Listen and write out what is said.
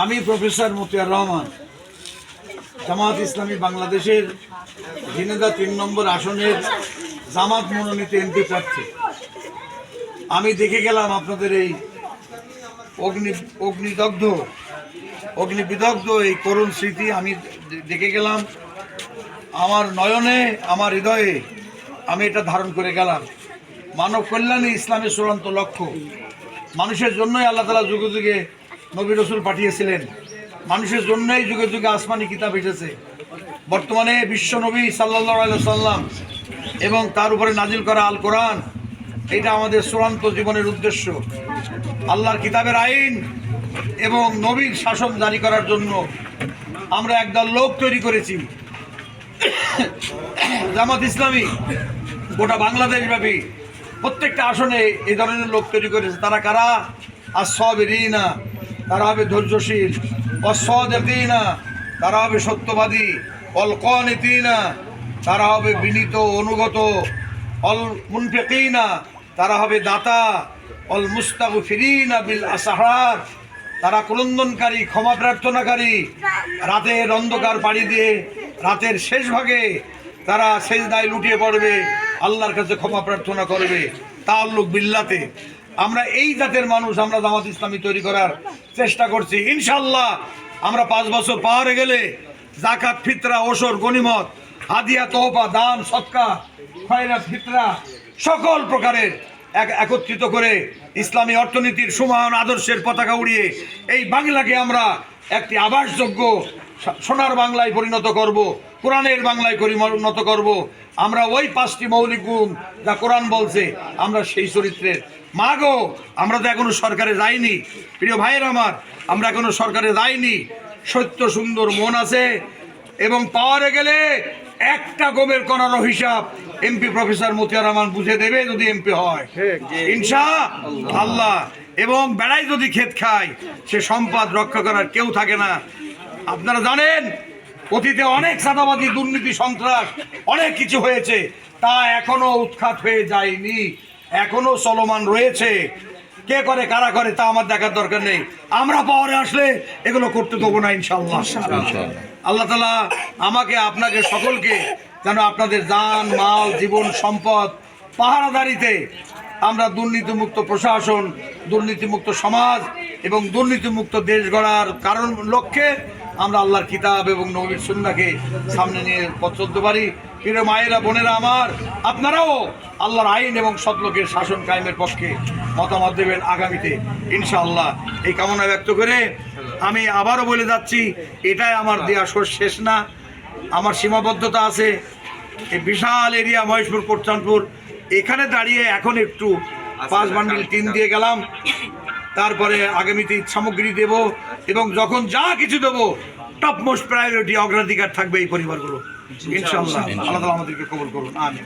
আমি প্রফেসর মতিয়ার রহমান। জামাত ইসলামী বাংলাদেশের ঝিনেদা তিন নম্বর আসনের জামাত মনোনীত এমপি প্রার্থী। আমি দেখে গেলাম আপনাদের এই অগ্নি, অগ্নিদগ্ধ, অগ্নিবিদগ্ধ এই করুণ স্মৃতি। আমি দেখে গেলাম, আমার নয়নে, আমার হৃদয়ে আমি এটা ধারণ করে গেলাম। মানব কল্যাণে ইসলামের চূড়ান্ত লক্ষ্য। মানুষের জন্যই আল্লাহ তালা যুগে যুগে নবী রসুল পাঠিয়েছিলেন। মানুষের জন্যই যুগে যুগে আসমানি কিতাব এসেছে। বর্তমানে বিশ্ব নবী সাল্লাহ সাল্লাম এবং তার উপরে নাজিল করা আল কোরআন, এটা আমাদের চূড়ান্ত জীবনের উদ্দেশ্য। আল্লাহর কিতাবের আইন এবং নবীর শাসন জারি করার জন্য আমরা একদল লোক তৈরি করেছি। জামাত ইসলামী, গোটা বাংলাদেশ ব্যাপী প্রত্যেকটা আসনে এই ধরনের লোক তৈরি করেছে। তারা কারা? আর সবেরিনা তারা হবে ধৈর্যশীল। অসদিনা তারা হবে সত্যবাদী। অলকনিতিনা, তারা হবে বিনীত, অনুগত। অল মুনফেকিনা তারা হবে দাতা। অল মুস্তাগু ফিরিনা বিল আসাহার তারা ক্রন্দনকারী, ক্ষমা প্রার্থনাকারী। রাতের অন্ধকার পাড়ি দিয়ে রাতের শেষ ভাগে তারা শেষ দায় লুটিয়ে পড়বে, আল্লাহর কাছে ক্ষমা প্রার্থনা করবে। তাল্লুক বিল্লাতে। আমরা এই জাতের মানুষ, আমরা জামাত ইসলামী তৈরি করার চেষ্টা করছি। ইনশাল্লাহ আমরা পাঁচ বছর পাহাড়ে গেলে জাকাত, ফিতরা, ওসর গনিমত হাদিয়া তোহফা দান, সৎকা, খয়রাত, ফিতরা সকল প্রকারের এক একত্রিত করে ইসলামী অর্থনীতির সমান আদর্শের পতাকা উড়িয়ে এই বাংলাকে আমরা একটি আবাসযোগ্য সোনার বাংলায় পরিণত করব। কোরআনের বাংলায় করি উন্নত করব। আমরা ওই পাঁচটি মৌলিক গুণ যা কোরআন বলছে, আমরা সেই চরিত্রের। মা গো আমরা তো এখনও সরকারে যাইনি। প্রিয় ভাইয়ের আমার, আমরা এখনও সরকারে যাইনি। সত্য সুন্দর মন আছে এবং পাওয়ারে গেলে একটা গোবের করারও হিসাব এমপি প্রফেসর মতিয়ার রহমান বুঝে দেবে যদি এমপি হয়। ইনশা আল্লাহ। এবং বেড়াই যদি ক্ষেত খায়, সে সম্পদ রক্ষা করার কেউ থাকে না। আপনারা জানেন অতীতে অনেক সাদাবাদী দুর্নীতি সন্ত্রাস অনেক কিছু হয়েছে তা এখনও উৎখাত হয়ে যায়নি। এখনও চলমান রয়েছে। কে করে কারা করে তা আমার দেখার দরকার নেই। আমরা পাওয়ারে আসলে এগুলো করতে দেবো না ইনশাল্লাহ আল্লাহ তালা আমাকে আপনাকে সকলকে যেন আপনাদের যান মাল জীবন সম্পদ পাহারাদারিতে আমরা দুর্নীতিমুক্ত প্রশাসন দুর্নীতিমুক্ত সমাজ এবং দুর্নীতিমুক্ত দেশ গড়ার কারণ লক্ষ্যে আমরা আল্লাহর কিতাব এবং নবীর সুন্নাকে সামনে নিয়ে পথ চলতে পারি। প্রিয় মায়েরা বোনেরা আমার আপনারাও আল্লাহর আইন এবং সৎলোকের শাসন কায়েমের পক্ষে মতামত দেবেন আগামীতে। ইনশাআল্লাহ এই কামনা ব্যক্ত করে আমি আবারও বলে যাচ্ছি এটাই আমার দেয়া সোর শেষ না। আমার সীমাবদ্ধতা আছে। এই বিশাল এরিয়া মহেশপুর কোটচাঁদপুর এখানে দাঁড়িয়ে এখন একটু পাঁচ বান্ডিল টিন দিয়ে গেলাম। তারপরে আগামীতে সামগ্রী দেব এবং যখন যা কিছু দেব টপ মোস্ট প্রায়োরিটি অগ্রাধিকার থাকবে এই পরিবারগুলো। ইনশাআল্লাহ। আল্লাহ তাআলা আমাদেরকে কবুল করুন। আমিন।